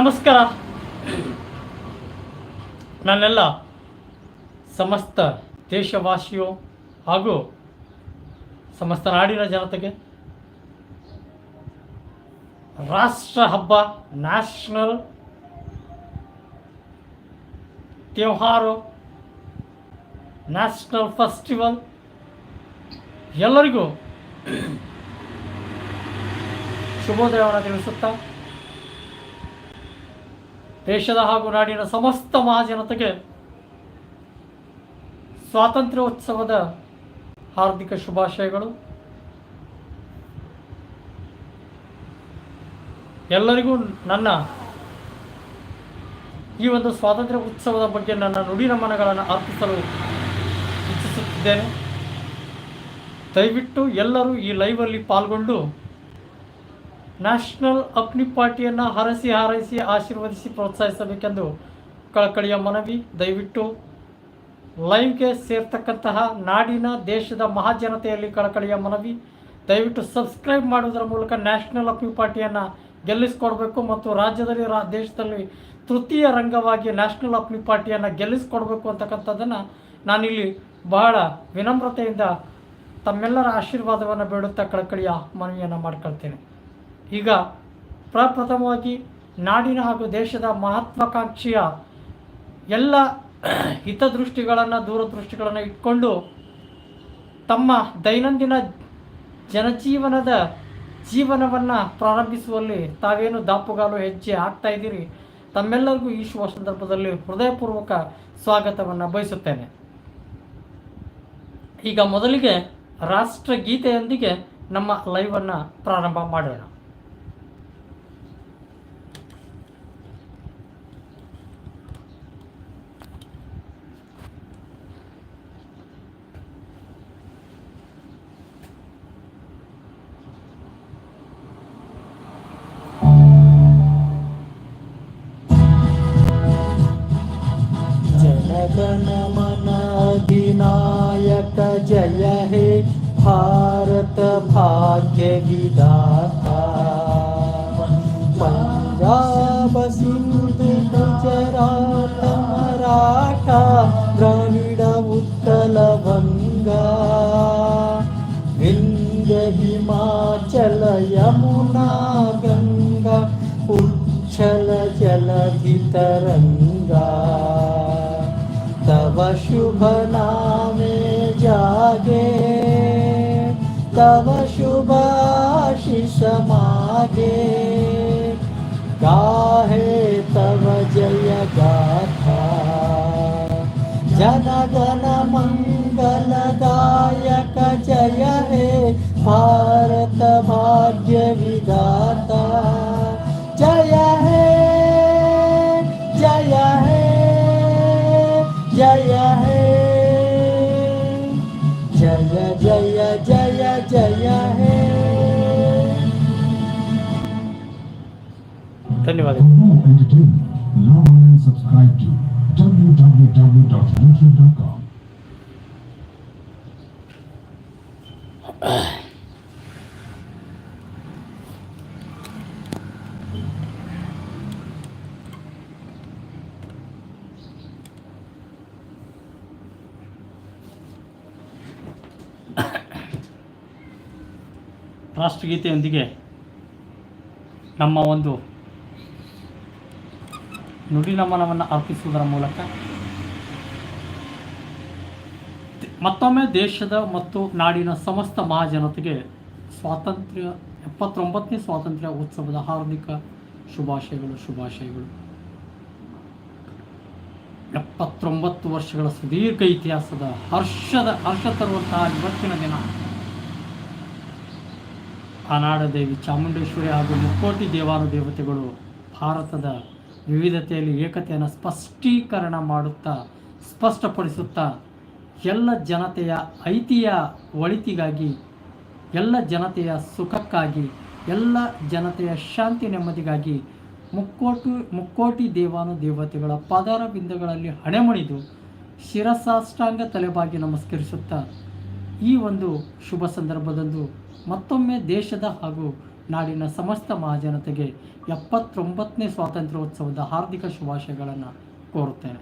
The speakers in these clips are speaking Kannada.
ನಮಸ್ಕಾರ. ನನ್ನೆಲ್ಲ ಸಮಸ್ತ ದೇಶವಾಸಿಯು ಹಾಗೂ ಸಮಸ್ತ ನಾಡಿನ ಜನತೆಗೆ ರಾಷ್ಟ್ರ ಹಬ್ಬ, ನ್ಯಾಷನಲ್ ತ್ಯೋಹಾರು ನ್ಯಾಷನಲ್ ಫೆಸ್ಟಿವಲ್ ಎಲ್ಲರಿಗೂ ಶುಭೋದಯವನ್ನು ತಿಳಿಸುತ್ತಾ ದೇಶದ ಹಾಗೂ ನಾಡಿನ ಸಮಸ್ತ ಮಹಾಜನತೆಗೆ ಸ್ವಾತಂತ್ರ್ಯೋತ್ಸವದ ಹಾರ್ದಿಕ ಶುಭಾಶಯಗಳು. ಎಲ್ಲರಿಗೂ ನನ್ನ ಈ ಒಂದು ಸ್ವಾತಂತ್ರ್ಯ ಉತ್ಸವದ ಬಗ್ಗೆ ನನ್ನ ನುಡಿ ನಮನಗಳನ್ನು ಅರ್ಪಿಸಲು ಇಚ್ಛಿಸುತ್ತಿದ್ದೇನೆ. ದಯವಿಟ್ಟು ಎಲ್ಲರೂ ಈ ಲೈವಲ್ಲಿ ಪಾಲ್ಗೊಂಡು ನ್ಯಾಷನಲ್ ಅಪ್ನಿ ಪಾರ್ಟಿಯನ್ನು ಹರಸಿ ಹಾರೈಸಿ ಆಶೀರ್ವದಿಸಿ ಪ್ರೋತ್ಸಾಹಿಸಬೇಕೆಂದು ಕಳಕಳಿಯ ಮನವಿ. ದಯವಿಟ್ಟು ಲೈವ್ಗೆ ಸೇರ್ತಕ್ಕಂತಹ ನಾಡಿನ ದೇಶದ ಮಹಾಜನತೆಯಲ್ಲಿ ಕಳಕಳಿಯ ಮನವಿ. ದಯವಿಟ್ಟು ಸಬ್ಸ್ಕ್ರೈಬ್ ಮಾಡುವುದರ ಮೂಲಕ ನ್ಯಾಷನಲ್ ಅಪ್ನಿ ಪಾರ್ಟಿಯನ್ನು ಗೆಲ್ಲಿಸ್ಕೊಡ್ಬೇಕು ಮತ್ತು ರಾಜ್ಯದಲ್ಲಿ ರಾ, ದೇಶದಲ್ಲಿ ತೃತೀಯ ರಂಗವಾಗಿ ನ್ಯಾಷನಲ್ ಅಪ್ನಿ ಪಾರ್ಟಿಯನ್ನು ಗೆಲ್ಲಿಸ್ಕೊಡ್ಬೇಕು ಅಂತಕ್ಕಂಥದ್ದನ್ನು ನಾನಿಲ್ಲಿ ಬಹಳ ವಿನಮ್ರತೆಯಿಂದ ತಮ್ಮೆಲ್ಲರ ಆಶೀರ್ವಾದವನ್ನು ಬೇಡುತ್ತಾ ಕಳಕಳಿಯ ಮನವಿಯನ್ನು ಮಾಡ್ಕೊಳ್ತೇನೆ. ಈಗ ಪ್ರಪ್ರಥಮವಾಗಿ ನಾಡಿನ ಹಾಗೂ ದೇಶದ ಮಹತ್ವಾಕಾಂಕ್ಷೆಯ ಎಲ್ಲ ಹಿತದೃಷ್ಟಿಗಳನ್ನು, ದೂರದೃಷ್ಟಿಗಳನ್ನು ಇಟ್ಕೊಂಡು ತಮ್ಮ ದೈನಂದಿನ ಜನಜೀವನದ ಜೀವನವನ್ನು ಪ್ರಾರಂಭಿಸುವಲ್ಲಿ ತಾವೇನು ದಾಪುಗಾಲು ಹೆಜ್ಜೆ ಆಗ್ತಾ ಇದ್ದೀರಿ? ತಮ್ಮೆಲ್ಲರಿಗೂ ಈ ಶುಭ ಸಂದರ್ಭದಲ್ಲಿ ಹೃದಯಪೂರ್ವಕ ಸ್ವಾಗತವನ್ನು ಬಯಸುತ್ತೇನೆ. ಈಗ ಮೊದಲಿಗೆ ರಾಷ್ಟ್ರಗೀತೆಯೊಂದಿಗೆ ನಮ್ಮ ಲೈವನ್ನು ಪ್ರಾರಂಭ ಮಾಡೋಣ. मागे गाहे तव जय गाथा। जन गण मंगल गायक जय हे। भारत भाग्य More entertainment. Log on and subscribe to www.youtube.com. ರಾಷ್ಟ್ರಗೀತೆಯೊಂದಿಗೆ ನಮ್ಮ ಒಂದು ನುಡಿ ನಮನವನ್ನು ಅರ್ಪಿಸುವುದರ ಮೂಲಕ ಮತ್ತೊಮ್ಮೆ ದೇಶದ ಮತ್ತು ನಾಡಿನ ಸಮಸ್ತ ಮಹಾಜನತೆಗೆ ಸ್ವಾತಂತ್ರ್ಯ, ಎಪ್ಪತ್ತೊಂಬತ್ತನೇ ಸ್ವಾತಂತ್ರ್ಯ ಉತ್ಸವದ ಹಾರ್ದಿಕ ಶುಭಾಶಯಗಳು ಶುಭಾಶಯಗಳು. ಎಪ್ಪತ್ತೊಂಬತ್ತು ವರ್ಷಗಳ ಸುದೀರ್ಘ ಇತಿಹಾಸದ ಹರ್ಷದ, ಹರ್ಷ ತರುವಂತಹ ಇವತ್ತಿನ ದಿನ. ಆನಾಡ ದೇವಿ ಚಾಮುಂಡೇಶ್ವರಿ ಹಾಗೂ ಮುಕ್ಕೋಟಿ ದೇವಾನು ದೇವತೆಗಳು ಭಾರತದ ವಿವಿಧತೆಯಲ್ಲಿ ಏಕತೆಯನ್ನು ಸ್ಪಷ್ಟೀಕರಣ ಮಾಡುತ್ತಾ, ಸ್ಪಷ್ಟಪಡಿಸುತ್ತಾ, ಎಲ್ಲ ಜನತೆಯ ಐತಿಯ ಒಳಿತಿಗಾಗಿ, ಎಲ್ಲ ಜನತೆಯ ಸುಖಕ್ಕಾಗಿ, ಎಲ್ಲ ಜನತೆಯ ಶಾಂತಿ ನೆಮ್ಮದಿಗಾಗಿ ಮುಕ್ಕೋಟು, ಮುಕ್ಕೋಟಿ ದೇವಾನು ದೇವತೆಗಳ ಪದರ ಬಿಂದುಗಳಲ್ಲಿ ಹಣೆಮಣಿದು ಶಿರಸಾಷ್ಟಾಂಗ ತಲೆಬಾಗಿ ನಮಸ್ಕರಿಸುತ್ತಾ, ಈ ಒಂದು ಶುಭ ಸಂದರ್ಭದಂದು ಮತ್ತೊಮ್ಮೆ ದೇಶದ ಹಾಗೂ ನಾಡಿನ ಸಮಸ್ತ ಮಹಾಜನತೆಗೆ ಎಪ್ಪತ್ತೊಂಬತ್ತನೇ ಸ್ವಾತಂತ್ರ್ಯೋತ್ಸವದ ಹಾರ್ದಿಕ ಶುಭಾಶಯಗಳನ್ನು ಕೋರುತ್ತೇನೆ.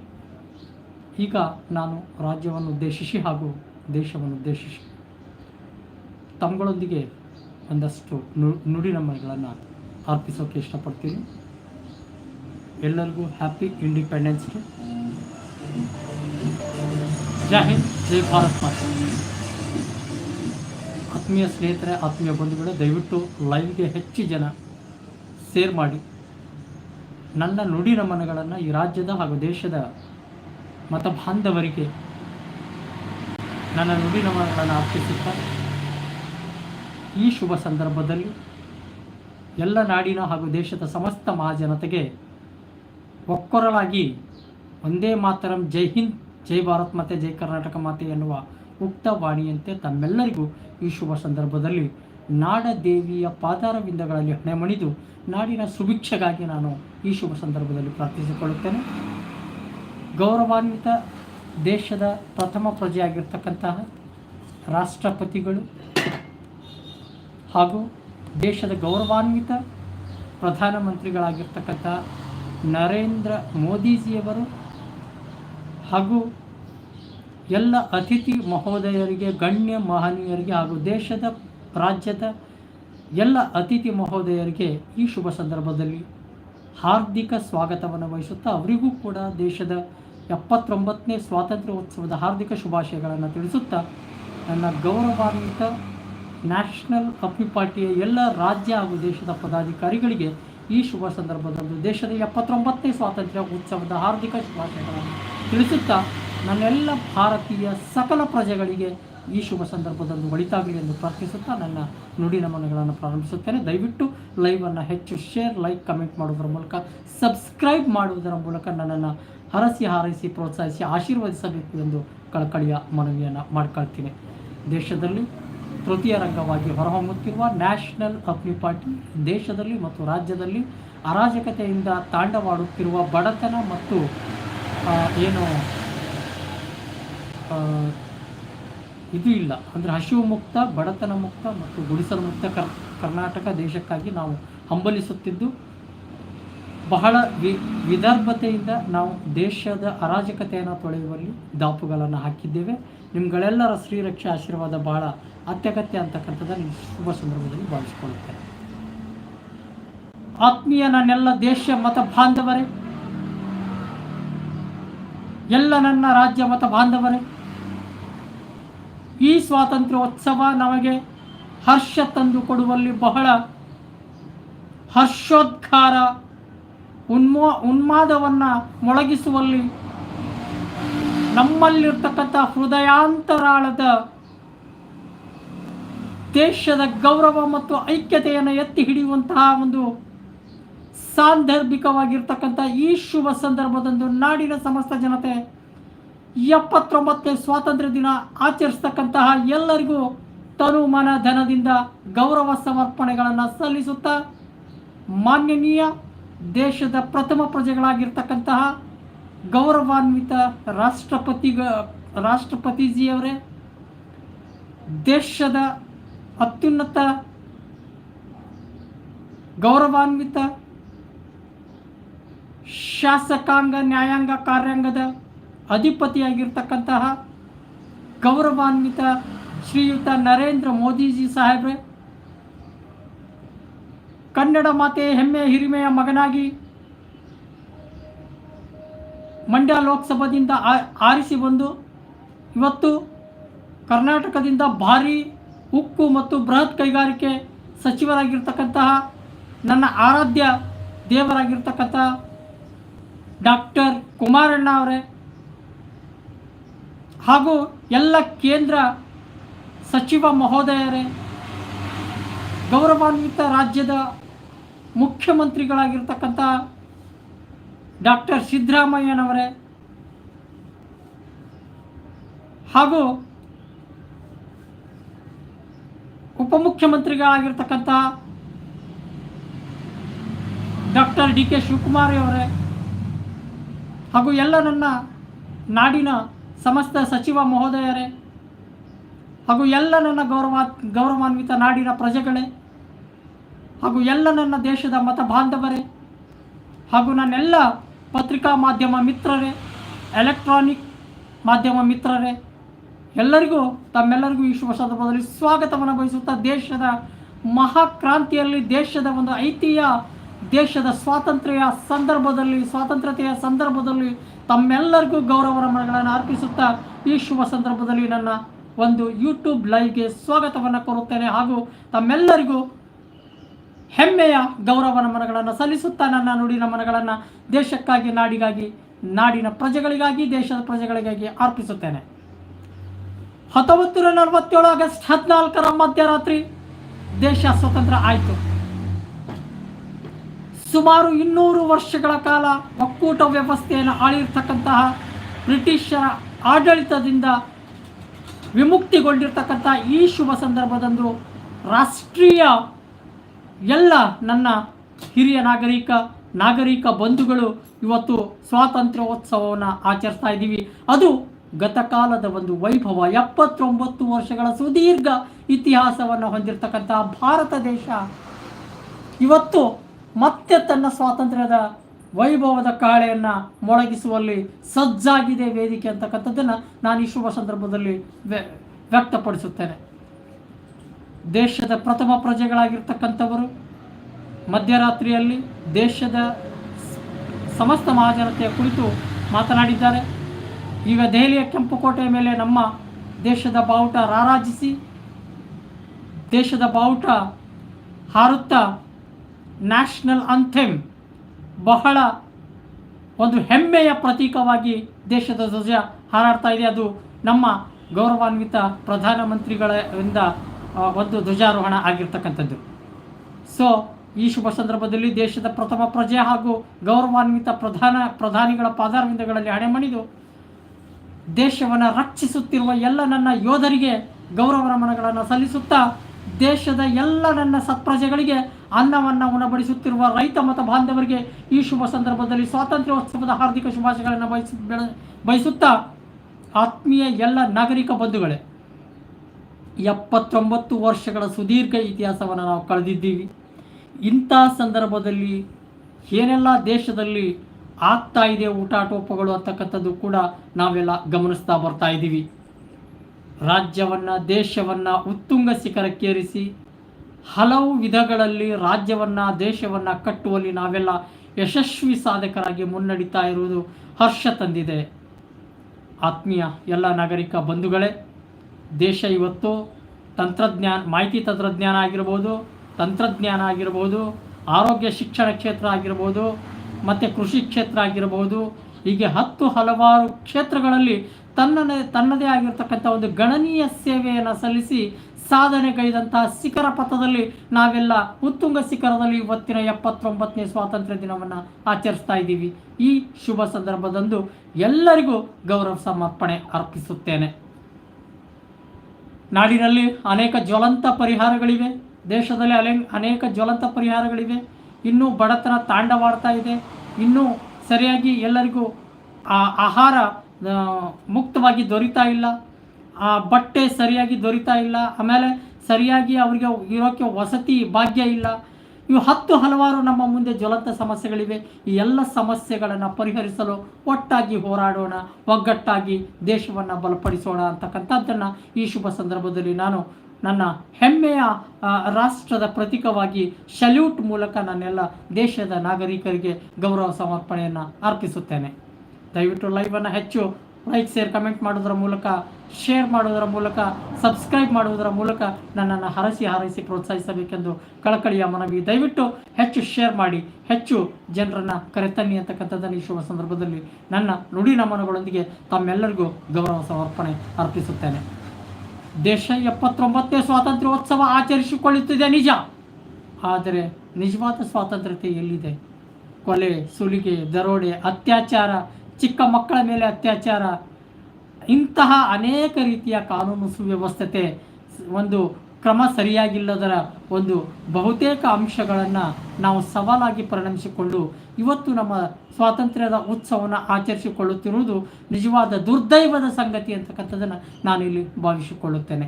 ಈಗ ನಾನು ರಾಜ್ಯವನ್ನು ಉದ್ದೇಶಿಸಿ ಹಾಗೂ ದೇಶವನ್ನು ಉದ್ದೇಶಿಸಿ ತಮ್ಮಗಳೊಂದಿಗೆ ಒಂದಷ್ಟು ನು ನುಡಿನಮನಗಳನ್ನು ಅರ್ಪಿಸೋಕೆ ಇಷ್ಟಪಡ್ತೀನಿ. ಎಲ್ಲರಿಗೂ ಹ್ಯಾಪಿ ಇಂಡಿಪೆಂಡೆನ್ಸ್ ಡೇ. ಜೈ ಹಿಂದ್, ಜೈ ಭಾರತ್ ಮಾತೆ. ಆತ್ಮೀಯ ಸ್ನೇಹಿತರೆ, ಆತ್ಮೀಯ ಬಂಧುಗಳು, ದಯವಿಟ್ಟು ಲೈವ್ಗೆ ಹೆಚ್ಚು ಜನ ಸೇರ್ ಮಾಡಿ. ನನ್ನ ನುಡಿ ನಮನಗಳನ್ನು ಈ ರಾಜ್ಯದ ಹಾಗೂ ದೇಶದ ಮತ ಬಾಂಧವರಿಗೆ ನನ್ನ ನುಡಿ ನಮನಗಳನ್ನು ಅರ್ಪಿಸುತ್ತಾ, ಈ ಶುಭ ಸಂದರ್ಭದಲ್ಲಿ ಎಲ್ಲ ನಾಡಿನ ಹಾಗೂ ದೇಶದ ಸಮಸ್ತ ಮಹಾಜನತೆಗೆ ಒಕ್ಕೊರಲಾಗಿ ಒಂದೇ ಮಾತರಂ, ಜೈ ಹಿಂದ್, ಜೈ ಭಾರತ್ ಮಾತೆ, ಜೈ ಕರ್ನಾಟಕ ಮಾತೆ ಎನ್ನುವ ಉಕ್ತ ವಾಣಿಯಂತೆ ತಮ್ಮೆಲ್ಲರಿಗೂ ಈ ಶುಭ ಸಂದರ್ಭದಲ್ಲಿ ನಾಡ ದೇವಿಯ ಪಾದಾರವಿಂದಗಳಲ್ಲಿ ಹಣೆ ಮಣಿದು ನಾಡಿನ ಸುಭಿಕ್ಷೆಗಾಗಿ ನಾನು ಈ ಶುಭ ಸಂದರ್ಭದಲ್ಲಿ ಪ್ರಾರ್ಥಿಸಿಕೊಳ್ಳುತ್ತೇನೆ. ಗೌರವಾನ್ವಿತ ದೇಶದ ಪ್ರಥಮ ಪ್ರಜೆಯಾಗಿರ್ತಕ್ಕಂತಹ ರಾಷ್ಟ್ರಪತಿಗಳು ಹಾಗೂ ದೇಶದ ಗೌರವಾನ್ವಿತ ಪ್ರಧಾನಮಂತ್ರಿಗಳಾಗಿರ್ತಕ್ಕಂಥ ನರೇಂದ್ರ ಮೋದಿಜಿಯವರು ಹಾಗೂ ಎಲ್ಲ ಅತಿಥಿ ಮಹೋದಯರಿಗೆ, ಗಣ್ಯ ಮಹನೀಯರಿಗೆ ಹಾಗೂ ದೇಶದ ರಾಜ್ಯದ ಎಲ್ಲ ಅತಿಥಿ ಮಹೋದಯರಿಗೆ ಈ ಶುಭ ಸಂದರ್ಭದಲ್ಲಿ ಹಾರ್ದಿಕ ಸ್ವಾಗತವನ್ನು ವಹಿಸುತ್ತಾ ಅವರಿಗೂ ಕೂಡ ದೇಶದ ಎಪ್ಪತ್ತೊಂಬತ್ತನೇ ಸ್ವಾತಂತ್ರ್ಯೋತ್ಸವದ ಹಾರ್ದಿಕ ಶುಭಾಶಯಗಳನ್ನು ತಿಳಿಸುತ್ತಾ ನನ್ನ ಗೌರವಾನ್ವಿತ ನ್ಯಾಷನಲ್ ಅಪ್ಪಿ ಪಾರ್ಟಿಯ ಎಲ್ಲ ರಾಜ್ಯ ಹಾಗೂ ದೇಶದ ಪದಾಧಿಕಾರಿಗಳಿಗೆ ಈ ಶುಭ ಸಂದರ್ಭದಲ್ಲಿ ದೇಶದ ಎಪ್ಪತ್ತೊಂಬತ್ತನೇ ಸ್ವಾತಂತ್ರ್ಯ ಉತ್ಸವದ ಹಾರ್ದಿಕ ಶುಭಾಶಯಗಳನ್ನು ತಿಳಿಸುತ್ತಾ ನನ್ನೆಲ್ಲ ಭಾರತೀಯ ಸಕಲ ಪ್ರಜೆಗಳಿಗೆ ಈ ಶುಭ ಸಂದರ್ಭದಲ್ಲಿ ಒಳಿತಾಗಲಿ ಎಂದು ಪ್ರಾರ್ಥಿಸುತ್ತಾ ನನ್ನ ನುಡಿ ನಮನಗಳನ್ನು ಪ್ರಾರಂಭಿಸುತ್ತೇನೆ. ದಯವಿಟ್ಟು ಲೈವನ್ನು ಹೆಚ್ಚು ಶೇರ್ ಲೈಕ್ ಕಮೆಂಟ್ ಮಾಡುವುದರ ಮೂಲಕ ಸಬ್ಸ್ಕ್ರೈಬ್ ಮಾಡುವುದರ ಮೂಲಕ ನನ್ನನ್ನು ಹರಸಿ ಹಾರೈಸಿ ಪ್ರೋತ್ಸಾಹಿಸಿ ಆಶೀರ್ವದಿಸಬೇಕು ಎಂದು ಕಳಕಳಿಯ ಮನವಿಯನ್ನು ಮಾಡ್ಕೊಳ್ತೀನಿ. ದೇಶದಲ್ಲಿ ತೃತೀಯ ರಂಗವಾಗಿ ಹೊರಹೊಮ್ಮುತ್ತಿರುವ ನ್ಯಾಷನಲ್ ಅಗ್ನಿ ಪಾರ್ಟಿ ದೇಶದಲ್ಲಿ ಮತ್ತು ರಾಜ್ಯದಲ್ಲಿ ಅರಾಜಕತೆಯಿಂದ ತಾಂಡವಾಡುತ್ತಿರುವ ಬಡತನ ಮತ್ತು ಏನು ಇದು ಇಲ್ಲ. ಅಂದರೆ ಹಸಿವು ಮುಕ್ತ, ಬಡತನ ಮುಕ್ತ ಮತ್ತು ಗುಡಿಸಲು ಮುಕ್ತ ಕರ್, ಕರ್ನಾಟಕ ದೇಶಕ್ಕಾಗಿ ನಾವು ಹಂಬಲಿಸುತ್ತಿದ್ದು, ಬಹಳ ವಿ, ವಿದರ್ಭತೆಯಿಂದ ನಾವು ದೇಶದ ಅರಾಜಕತೆಯನ್ನು ತೊಳೆಯುವಲ್ಲಿ ದಾಪುಗಳನ್ನು ಹಾಕಿದ್ದೇವೆ. ನಿಮ್ಗಳೆಲ್ಲರ ಶ್ರೀರಕ್ಷೆ ಆಶೀರ್ವಾದ ಬಹಳ ಅತ್ಯಗತ್ಯ ಅಂತಕ್ಕಂಥದ್ದನ್ನು ಶುಭ ಸಂದರ್ಭದಲ್ಲಿ ಭಾವಿಸಿಕೊಳ್ಳುತ್ತೇನೆ. ಆತ್ಮೀಯ ನನ್ನೆಲ್ಲ ದೇಶ ಮತ ಬಾಂಧವರೇ, ಎಲ್ಲ ನನ್ನ ರಾಜ್ಯ ಮತ ಬಾಂಧವರೇ ಈ ಸ್ವಾತಂತ್ರ್ಯೋತ್ಸವ ನಮಗೆ ಹರ್ಷ ತಂದು ಕೊಡುವಲ್ಲಿ ಬಹಳ ಹರ್ಷೋದ್ಗಾರ ಉನ್ಮೋ ಉನ್ಮಾದವನ್ನು ಮೊಳಗಿಸುವಲ್ಲಿ ನಮ್ಮಲ್ಲಿರ್ತಕ್ಕಂಥ ಹೃದಯಾಂತರಾಳದ ದೇಶದ ಗೌರವ ಮತ್ತು ಐಕ್ಯತೆಯನ್ನು ಎತ್ತಿ ಹಿಡಿಯುವಂತಹ ಒಂದು ಸಾಂದರ್ಭಿಕವಾಗಿರ್ತಕ್ಕಂಥ ಈ ಶುಭ ಸಂದರ್ಭದಂದು ನಾಡಿನ ಸಮಸ್ತ ಜನತೆ ಎಪ್ಪತ್ತೊಂಬತ್ತನೇ ಸ್ವಾತಂತ್ರ್ಯ ದಿನ ಆಚರಿಸ್ತಕ್ಕಂತಹ ಎಲ್ಲರಿಗೂ ತನು ಮನ ಧನದಿಂದ ಗೌರವ ಸಮರ್ಪಣೆಗಳನ್ನು ಸಲ್ಲಿಸುತ್ತಾ ಮಾನ್ಯನೀಯ ದೇಶದ ಪ್ರಥಮ ಪ್ರಜೆಗಳಾಗಿರ್ತಕ್ಕಂತಹ ಗೌರವಾನ್ವಿತ ರಾಷ್ಟ್ರಪತಿ ರಾಷ್ಟ್ರಪತಿಜಿಯವರೇ, ದೇಶದ ಅತ್ಯುನ್ನತ ಗೌರವಾನ್ವಿತ ಶಾಸಕಾಂಗ ನ್ಯಾಯಾಂಗ ಕಾರ್ಯಾಂಗದ ಅಧಿಪತಿಯಾಗಿರ್ತಕ್ಕಂತಹ ಗೌರವಾನ್ವಿತ ಶ್ರೀಯುತ ನರೇಂದ್ರ ಮೋದಿಜಿ ಸಾಹೇಬ್ರೆ, ಕನ್ನಡ ಮಾತೆ ಹೆಮ್ಮೆ ಹಿರಿಮೆಯ ಮಗನಾಗಿ ಮಂಡ್ಯ ಲೋಕಸಭಾದಿಂದ ಆರಿಸಿ ಬಂದು ಇವತ್ತು ಕರ್ನಾಟಕದಿಂದ ಭಾರಿ ಉಕ್ಕು ಮತ್ತು ಬೃಹತ್ ಕೈಗಾರಿಕೆ ಸಚಿವರಾಗಿರ್ತಕ್ಕಂತಹ ನನ್ನ ಆರಾಧ್ಯ ದೇವರಾಗಿರ್ತಕ್ಕಂಥ ಡಾಕ್ಟರ್ ಕುಮಾರಣ್ಣ ಅವರೇ ಹಾಗೂ ಎಲ್ಲ ಕೇಂದ್ರ ಸಚಿವ ಮಹೋದಯರೇ, ಗೌರವಾನ್ವಿತ ರಾಜ್ಯದ ಮುಖ್ಯಮಂತ್ರಿಗಳಾಗಿರ್ತಕ್ಕಂಥ ಡಾಕ್ಟರ್ ಸಿದ್ದರಾಮಯ್ಯನವರೇ ಹಾಗೂ ಉಪಮುಖ್ಯಮಂತ್ರಿಗಳಾಗಿರ್ತಕ್ಕಂಥ ಡಾಕ್ಟರ್ ಡಿ ಕೆ ಶಿವಕುಮಾರ್ ಅವರೇ ಹಾಗೂ ಎಲ್ಲ ನನ್ನ ನಾಡಿನ ಸಮಸ್ತ ಸಚಿವ ಮಹೋದಯರೇ ಹಾಗೂ ಎಲ್ಲ ನನ್ನ ಗೌರವ ಗೌರವಾನ್ವಿತ ನಾಡಿನ ಪ್ರಜೆಗಳೇ ಹಾಗೂ ಎಲ್ಲ ನನ್ನ ದೇಶದ ಮತ ಬಾಂಧವರೇ ಹಾಗೂ ನನ್ನೆಲ್ಲ ಪತ್ರಿಕಾ ಮಾಧ್ಯಮ ಮಿತ್ರರೇ, ಎಲೆಕ್ಟ್ರಾನಿಕ್ ಮಾಧ್ಯಮ ಮಿತ್ರರೇ, ಎಲ್ಲರಿಗೂ ತಮ್ಮೆಲ್ಲರಿಗೂ ಈ ಶುಭ ಸಂದರ್ಭದಲ್ಲಿ ಸ್ವಾಗತವನ್ನು ಬಯಸುತ್ತಾ ದೇಶದ ಮಹಾಕ್ರಾಂತಿಯಲ್ಲಿ ದೇಶದ ಒಂದು ಐತಿಹ್ಯ ದೇಶದ ಸ್ವಾತಂತ್ರ್ಯ ಸಂದರ್ಭದಲ್ಲಿ, ಸ್ವಾತಂತ್ರ್ಯತೆಯ ಸಂದರ್ಭದಲ್ಲಿ ತಮ್ಮೆಲ್ಲರಿಗೂ ಗೌರವ ನಮನಗಳನ್ನು ಅರ್ಪಿಸುತ್ತಾ ಈ ಶುಭ ಸಂದರ್ಭದಲ್ಲಿ ನನ್ನ ಒಂದು ಯೂಟ್ಯೂಬ್ ಲೈವ್ಗೆ ಸ್ವಾಗತವನ್ನು ಕೋರುತ್ತೇನೆ ಹಾಗೂ ತಮ್ಮೆಲ್ಲರಿಗೂ ಹೆಮ್ಮೆಯ ಗೌರವ ನಮನಗಳನ್ನು ಸಲ್ಲಿಸುತ್ತಾ ನನ್ನ ನುಡಿ ನಮನಗಳನ್ನು ದೇಶಕ್ಕಾಗಿ, ನಾಡಿಗಾಗಿ, ನಾಡಿನ ಪ್ರಜೆಗಳಿಗಾಗಿ, ದೇಶದ ಪ್ರಜೆಗಳಿಗಾಗಿ ಅರ್ಪಿಸುತ್ತೇನೆ. ಹತ್ತೊಂಬತ್ತು ನೂರ ನಲವತ್ತೇಳು ಆಗಸ್ಟ್ ಹದಿನಾಲ್ಕರ ಮಧ್ಯರಾತ್ರಿ ದೇಶ ಸ್ವತಂತ್ರ ಆಯಿತು. ಸುಮಾರು ಇನ್ನೂರು ವರ್ಷಗಳ ಕಾಲ ಒಕ್ಕೂಟ ವ್ಯವಸ್ಥೆಯನ್ನು ಆಳಿರ್ತಕ್ಕಂತಹ ಬ್ರಿಟಿಷರ ಆಡಳಿತದಿಂದ ವಿಮುಕ್ತಿಗೊಂಡಿರ್ತಕ್ಕಂಥ ಈ ಶುಭ ಸಂದರ್ಭದಂದು ರಾಷ್ಟ್ರೀಯ ಎಲ್ಲ ನನ್ನ ಹಿರಿಯ ನಾಗರಿಕ ನಾಗರಿಕ ಬಂಧುಗಳು ಇವತ್ತು ಸ್ವಾತಂತ್ರ್ಯೋತ್ಸವವನ್ನು ಆಚರಿಸ್ತಾ ಇದ್ದೀವಿ. ಅದು ಗತಕಾಲದ ಒಂದು ವೈಭವ. ಎಪ್ಪತ್ತೊಂಬತ್ತು ವರ್ಷಗಳ ಸುದೀರ್ಘ ಇತಿಹಾಸವನ್ನು ಹೊಂದಿರತಕ್ಕಂತಹ ಭಾರತ ದೇಶ ಇವತ್ತು ಮತ್ತೆ ತನ್ನ ಸ್ವಾತಂತ್ರ್ಯದ ವೈಭವದ ಕಾಳೆಯನ್ನು ಮೊಳಗಿಸುವಲ್ಲಿ ಸಜ್ಜಾಗಿದೆ ವೇದಿಕೆ ಅಂತಕ್ಕಂಥದ್ದನ್ನು ನಾನು ಈ ಶುಭ ಸಂದರ್ಭದಲ್ಲಿ ವ್ಯ ವ್ಯಕ್ತಪಡಿಸುತ್ತೇನೆ. ದೇಶದ ಪ್ರಥಮ ಪ್ರಜೆಗಳಾಗಿರ್ತಕ್ಕಂಥವರು, ಮಧ್ಯರಾತ್ರಿಯಲ್ಲಿ ದೇಶದ ಸಮಸ್ತ ಮಹಾಜನತೆಯ ಕುರಿತು ಮಾತನಾಡಿದ್ದಾರೆ. ಈಗ ದೆಹಲಿಯ ಕೆಂಪುಕೋಟೆಯ ಮೇಲೆ ನಮ್ಮ ದೇಶದ ಬಾವುಟ ರಾರಾಜಿಸಿ, ದೇಶದ ಬಾವುಟ ಹಾರುತ್ತಾ ನ್ಯಾಷನಲ್ ಅಂಥೆಮ್ ಬಹಳ ಒಂದು ಹೆಮ್ಮೆಯ ಪ್ರತೀಕವಾಗಿ ದೇಶದ ಧ್ವಜ ಹಾರಾಡ್ತಾ ಇದೆ. ಅದು ನಮ್ಮ ಗೌರವಾನ್ವಿತ ಪ್ರಧಾನಮಂತ್ರಿಗಳಿಂದ ಒಂದು ಧ್ವಜಾರೋಹಣ ಆಗಿರ್ತಕ್ಕಂಥದ್ದು. ಸೊ ಈ ಶುಭ ಸಂದರ್ಭದಲ್ಲಿ ದೇಶದ ಪ್ರಥಮ ಪ್ರಜೆ ಹಾಗೂ ಗೌರವಾನ್ವಿತ ಪ್ರಧಾನ, ಪ್ರಧಾನಿಗಳ ಪಾದಾರವಿಂದಗಳಲ್ಲಿ ಹಣೆಮಣಿದು ದೇಶವನ್ನು ರಕ್ಷಿಸುತ್ತಿರುವ ಎಲ್ಲ ನನ್ನ ಯೋಧರಿಗೆ ಗೌರವ ನಮನಗಳನ್ನು ಸಲ್ಲಿಸುತ್ತಾ ದೇಶದ ಎಲ್ಲ ನನ್ನ ಸತ್ಪ್ರಜೆಗಳಿಗೆ ಅನ್ನವನ್ನು ಉಣಬಡಿಸುತ್ತಿರುವ ರೈತ ಮತ ಬಾಂಧವರಿಗೆ ಈ ಶುಭ ಸಂದರ್ಭದಲ್ಲಿ ಸ್ವಾತಂತ್ರ್ಯೋತ್ಸವದ ಹಾರ್ದಿಕ ಶುಭಾಶಯಗಳನ್ನು ಬಯಸ ಬಯಸುತ್ತಾ ಆತ್ಮೀಯ ಎಲ್ಲ ನಾಗರಿಕ ಬಂಧುಗಳೇ, ಎಪ್ಪತ್ತೊಂಬತ್ತು ವರ್ಷಗಳ ಸುದೀರ್ಘ ಇತಿಹಾಸವನ್ನು ನಾವು ಕಳೆದಿದ್ದೀವಿ. ಇಂಥ ಸಂದರ್ಭದಲ್ಲಿ ಏನೆಲ್ಲ ದೇಶದಲ್ಲಿ ಆಗ್ತಾ ಇದೆ ಊಟಾಟೋಪಗಳು ಅಂತಕ್ಕಂಥದ್ದು ಕೂಡ ನಾವೆಲ್ಲ ಗಮನಿಸ್ತಾ ಬರ್ತಾ ಇದ್ದೀವಿ. ರಾಜ್ಯವನ್ನು, ದೇಶವನ್ನು ಉತ್ತುಂಗ ಶಿಖರಕ್ಕೇರಿಸಿ ಹಲವು ವಿಧಗಳಲ್ಲಿ ರಾಜ್ಯವನ್ನು, ದೇಶವನ್ನು ಕಟ್ಟುವಲ್ಲಿ ನಾವೆಲ್ಲ ಯಶಸ್ವಿ ಸಾಧಕರಾಗಿ ಮುನ್ನಡೀತಾ ಇರುವುದು ಹರ್ಷ ತಂದಿದೆ. ಆತ್ಮೀಯ ಎಲ್ಲ ನಾಗರಿಕ ಬಂಧುಗಳೇ, ದೇಶ ಇವತ್ತು ತಂತ್ರಜ್ಞಾನ, ಮಾಹಿತಿ ತಂತ್ರಜ್ಞಾನ ಆಗಿರ್ಬೋದು ತಂತ್ರಜ್ಞಾನ ಆಗಿರ್ಬೋದು, ಆರೋಗ್ಯ ಶಿಕ್ಷಣ ಕ್ಷೇತ್ರ ಆಗಿರ್ಬೋದು, ಮತ್ತು ಕೃಷಿ ಕ್ಷೇತ್ರ ಆಗಿರ್ಬೋದು, ಹೀಗೆ ಹತ್ತು ಹಲವಾರು ಕ್ಷೇತ್ರಗಳಲ್ಲಿ ತನ್ನದೇ ತನ್ನದೇ ಆಗಿರತಕ್ಕಂಥ ಒಂದು ಗಣನೀಯ ಸೇವೆಯನ್ನು ಸಲ್ಲಿಸಿ ಸಾಧನೆಗೈದಂತಹ ಶಿಖರ ಪಥದಲ್ಲಿ ನಾವೆಲ್ಲ ಉತ್ತುಂಗ ಶಿಖರದಲ್ಲಿ ಇವತ್ತಿನ ಎಪ್ಪತ್ತೊಂಬತ್ತನೇ ಸ್ವಾತಂತ್ರ್ಯ ದಿನವನ್ನು ಆಚರಿಸ್ತಾ ಇದ್ದೀವಿ. ಈ ಶುಭ ಸಂದರ್ಭದಂದು ಎಲ್ಲರಿಗೂ ಗೌರವ ಸಮರ್ಪಣೆ ಅರ್ಪಿಸುತ್ತೇನೆ. ನಾಡಿನಲ್ಲಿ ಅನೇಕ ಜ್ವಲಂತ ಪರಿಹಾರಗಳಿವೆ. ದೇಶದಲ್ಲಿ ಅಲೆ, ಅನೇಕ ಜ್ವಲಂತ ಪರಿಹಾರಗಳಿವೆ. ಇನ್ನೂ ಬಡತನ ತಾಂಡವಾಡ್ತಾ ಇದೆ. ಇನ್ನೂ ಸರಿಯಾಗಿ ಎಲ್ಲರಿಗೂ ಆಹಾರ ಮುಕ್ತವಾಗಿ ದೊರೀತಾ ಇಲ್ಲ. ಆ ಬಟ್ಟೆ ಸರಿಯಾಗಿ ದೊರೀತಾ ಇಲ್ಲ. ಆಮೇಲೆ ಸರಿಯಾಗಿ ಅವರಿಗೆ ಇರೋಕ್ಕೆ ವಸತಿ ಭಾಗ್ಯ ಇಲ್ಲ. ಇವು ಹತ್ತು ಹಲವಾರು ನಮ್ಮ ಮುಂದೆ ಜ್ವಲಂತ ಸಮಸ್ಯೆಗಳಿವೆ. ಈ ಎಲ್ಲ ಸಮಸ್ಯೆಗಳನ್ನು ಪರಿಹರಿಸಲು ಒಟ್ಟಾಗಿ ಹೋರಾಡೋಣ, ಒಗ್ಗಟ್ಟಾಗಿ ದೇಶವನ್ನು ಬಲಪಡಿಸೋಣ ಅಂತಕ್ಕಂಥದ್ದನ್ನು ಈ ಶುಭ ಸಂದರ್ಭದಲ್ಲಿ ನಾನು ನನ್ನ ಹೆಮ್ಮೆಯ ರಾಷ್ಟ್ರದ ಪ್ರತೀಕವಾಗಿ ಸಲ್ಯೂಟ್ ಮೂಲಕ ನನ್ನೆಲ್ಲ ದೇಶದ ನಾಗರಿಕರಿಗೆ ಗೌರವ ಸಮರ್ಪಣೆಯನ್ನು ಅರ್ಪಿಸುತ್ತೇನೆ. ದಯವಿಟ್ಟು ಲೈವನ್ನು ಹೆಚ್ಚು ಲೈಕ್, ಶೇರ್, ಕಮೆಂಟ್ ಮಾಡೋದರ ಮೂಲಕ, ಶೇರ್ ಮಾಡೋದರ ಮೂಲಕ, ಸಬ್ಸ್ಕ್ರೈಬ್ ಮಾಡುವುದರ ಮೂಲಕ ನನ್ನನ್ನು ಹರಸಿ ಹಾರೈಸಿ ಪ್ರೋತ್ಸಾಹಿಸಬೇಕೆಂದು ಕಳಕಳಿಯ ಮನವಿ. ದಯವಿಟ್ಟು ಹೆಚ್ಚು ಶೇರ್ ಮಾಡಿ, ಹೆಚ್ಚು ಜನರನ್ನು ಕರೆತನ್ನಿ ಅಂತಕ್ಕಂಥದ್ದನ್ನು ಈ ಶುಭ ಸಂದರ್ಭದಲ್ಲಿ ನನ್ನ ನುಡಿ ನಮನಗಳೊಂದಿಗೆ ತಮ್ಮೆಲ್ಲರಿಗೂ ಗೌರವ ಸಮರ್ಪಣೆ ಅರ್ಪಿಸುತ್ತೇನೆ. ದೇಶ ಎಪ್ಪತ್ತೊಂಬತ್ತನೇ ಸ್ವಾತಂತ್ರ್ಯೋತ್ಸವ ಆಚರಿಸಿಕೊಳ್ಳುತ್ತಿದೆ ನಿಜ. ಆದರೆ ನಿಜವಾದ ಸ್ವಾತಂತ್ರ್ಯತೆ ಎಲ್ಲಿದೆ? ಕೊಲೆ, ಸುಲಿಗೆ, ದರೋಡೆ, ಅತ್ಯಾಚಾರ ಚಿಕ್ಕ ಮಕ್ಕಳ ಮೇಲೆ ಅತ್ಯಾಚಾರ. ಇಂತಹ ಅನೇಕ ರೀತಿಯ ಕಾನೂನು ಸುವ್ಯವಸ್ಥತೆ ಒಂದು ಕ್ರಮ ಸರಿಯಾಗಿಲ್ಲದರ ಒಂದು ಬಹುತೇಕ ಅಂಶಗಳನ್ನು ನಾವು ಸವಾಲಾಗಿ ಪರಿಣಮಿಸಿಕೊಂಡು ಇವತ್ತು ನಮ್ಮ ಸ್ವಾತಂತ್ರ್ಯದ ಉತ್ಸವವನ್ನು ಆಚರಿಸಿಕೊಳ್ಳುತ್ತಿರುವುದು ನಿಜವಾದ ದುರ್ದೈವದ ಸಂಗತಿ ಅಂತಕ್ಕಂಥದ್ದನ್ನು ನಾನಿಲ್ಲಿ ಭಾವಿಸಿಕೊಳ್ಳುತ್ತೇನೆ.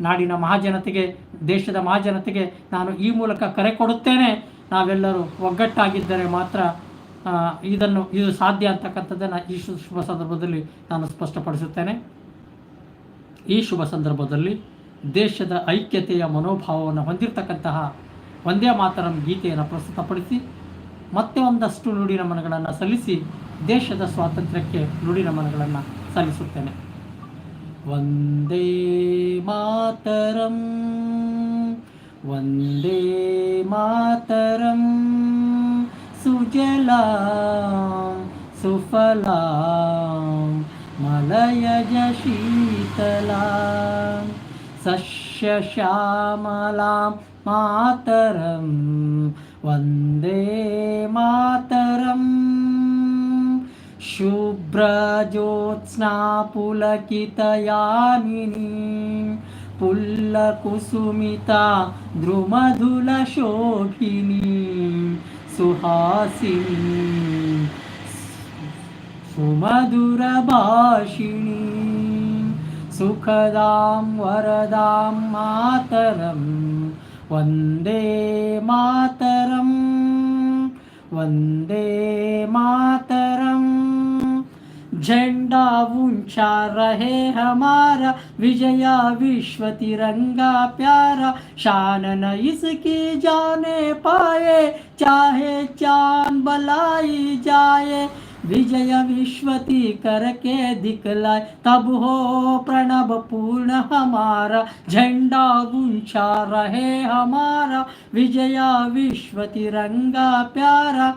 ನಾಡಿನ ಮಹಾಜನತೆಗೆ, ದೇಶದ ಮಹಾಜನತೆಗೆ ನಾನು ಈ ಮೂಲಕ ಕರೆ ಕೊಡುತ್ತೇನೆ. ನಾವೆಲ್ಲರೂ ಒಗ್ಗಟ್ಟಾಗಿದ್ದರೆ ಮಾತ್ರ ಇದನ್ನು, ಇದು ಸಾಧ್ಯ ಅಂತಕ್ಕಂಥದ್ದನ್ನು ಈ ಶುಭ ಸಂದರ್ಭದಲ್ಲಿ ನಾನು ಸ್ಪಷ್ಟಪಡಿಸುತ್ತೇನೆ. ಈ ಶುಭ ಸಂದರ್ಭದಲ್ಲಿ ದೇಶದ ಐಕ್ಯತೆಯ ಮನೋಭಾವವನ್ನು ಹೊಂದಿರತಕ್ಕಂತಹ ಒಂದೇ ಮಾತರಂ ಗೀತೆಯನ್ನು ಪ್ರಸ್ತುತಪಡಿಸಿ, ಮತ್ತೆ ಒಂದಷ್ಟು ನುಡಿ ನಮನಗಳನ್ನು ಸಲ್ಲಿಸಿ, ದೇಶದ ಸ್ವಾತಂತ್ರ್ಯಕ್ಕೆ ನುಡಿ ನಮನಗಳನ್ನು ಸಲ್ಲಿಸುತ್ತೇನೆ. ವಂದೇ ಮಾತರಂ ವಂದೇ ಮಾತರಂ. सुजला सुफला मलयज शीतला शस्य मातरं वन्दे मातरम्। शुभ्रज्योत्स्नापुलकितयामिनी पुल्लकुसुमिता द्रुमधुलशोभिनी सुहासिनी सुमधुरभाषिणी। सुखदां वरदां मातरं। वन्दे मातरं। वन्दे मातरं झंडा ऊँचा रहे हमारा, विजया विश्व तिरंगा प्यारा। शान न इसकी जाने पाए, चाहे चाँद बलाई जाए। विजय विश्वती करके दिखलाए, तब हो प्रणव पूर्ण हमारा। झंडा ऊँचा रहे हमारा, विजया विश्व तिरंगा प्यारा।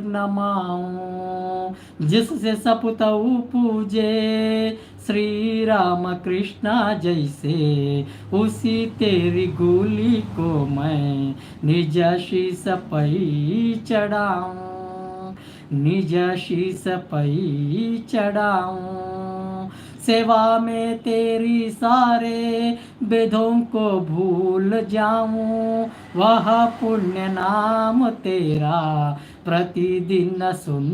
नमाऊं जिससे सपुतऊ पूजे श्री राम कृष्णा जैसे, उसी तेरी गोली को मैं निज शीस पई चढ़ाऊं। निज शीस पई चढ़ाऊं। सेवा में तेरी सारे वेदों को भूल जाऊं वह पुण्य नाम तेरा प्रतिदिन सुन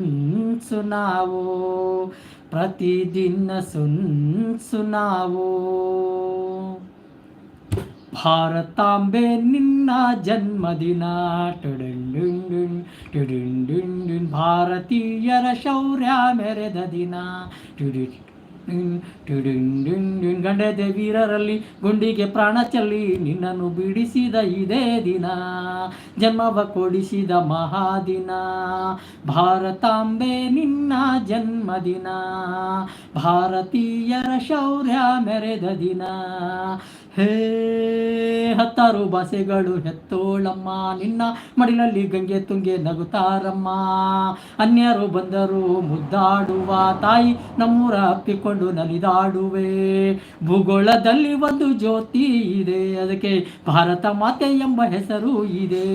सुनावो प्रतिदिन सुन सुनावो ಭಾರತಾಂಬೆ ನಿನ್ನ ಜನ್ಮದಿನ ಟುಡುಂಡುಂಡುನ್ ಟುಡುಂಡುಂಡುನ್ ಭಾರತೀಯರ ಶೌರ್ಯ ಮೆರೆದ ದಿನ ಟುಡು ಟುಡುಂಡುಂಡುನ್ ಗಂಡದೆ ವೀರರಲ್ಲಿ ಗುಂಡಿಗೆ ಪ್ರಾಣ ಚೆಲ್ಲಿ ನಿನ್ನನ್ನು ಬಿಡಿಸಿದ ಇದೇ ದಿನ. ಜನ್ಮವ ಕೊಡಿಸಿದ ಮಹಾದಿನ. ಭಾರತಾಂಬೆ ನಿನ್ನ ಜನ್ಮದಿನ. ಭಾರತೀಯರ ಶೌರ್ಯ ಮೆರೆದ ದಿನ. ಹೇ ಹತ್ತಾರು ಭಾಷೆಗಳು ಹೆತ್ತೋಳಮ್ಮ, ನಿನ್ನ ಮಡಿಲಲ್ಲಿ ಗಂಗೆ ತುಂಗೆ ನಗುತ್ತಾರಮ್ಮ. ಅನ್ಯರು ಬಂದರು ಮುದ್ದಾಡುವ ತಾಯಿ ನಮ್ಮೂರ ಅಪ್ಪಿಕೊಂಡು ನಲಿದಾಡುವೆ. ಭೂಗೋಳದಲ್ಲಿ ಒಂದು ಜ್ಯೋತಿ ಇದೆ, ಅದಕ್ಕೆ ಭಾರತ ಮಾತೆ ಎಂಬ ಹೆಸರು ಇದೆ.